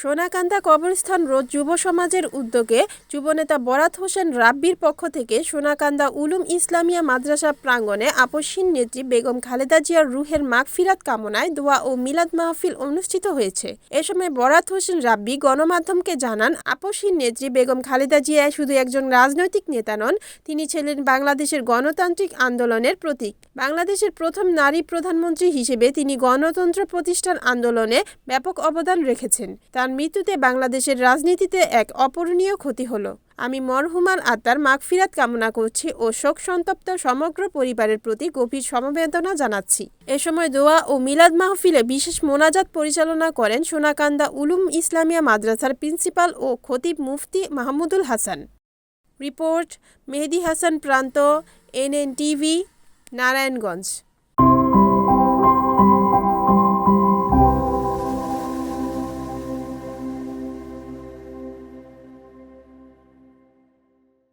সোনাকান্দা কবরস্থান রোড যুব সমাজের উদ্যোগে যুবনেতা বরাত হোসেন রাব্বির পক্ষ থেকে সোনাকান্দা উলুম ইসলামিয়া মাদ্রাসা প্রাঙ্গণে আপসীন নেত্রী বেগম খালেদা জিয়ার রুহের মাগফিরাত কামনায় দোয়া ও মিলাদ মাহফিল অনুষ্ঠিত হয়েছে। এ সময় বরাত হোসেন রাব্বি গণমাধ্যমকে জানান আপসীন নেত্রী বেগম খালেদা জিয়া শুধু একজন রাজনৈতিক নেতা নন, তিনি ছিলেন বাংলাদেশের গণতান্ত্রিক আন্দোলনের প্রতীক। বাংলাদেশের প্রথম নারী প্রধানমন্ত্রী হিসেবে তিনি গণতন্ত্র প্রতিষ্ঠান আন্দোলনে ব্যাপক অবদান রেখেছেন। তার মৃত্যুতে বাংলাদেশের রাজনীতিতে এক অপূরণীয় ক্ষতি হলো। আমি মরহুমার আত্মার মাগফিরাত কামনা করছি ও শোক সন্তপ্ত সমগ্র পরিবারের প্রতি গভীর সমবেদনা জানাচ্ছি। এ সময় দোয়া ও মিলাদ মাহফিলে বিশেষ মোনাজাত পরিচালনা করেন সোনাকান্দা উলুম ইসলামিয়া মাদ্রাসার প্রিন্সিপাল ও খতিব মুফতি Mahmudul Hasan. Report, Mehedi Hasan Pranto NN TV Narayanganj.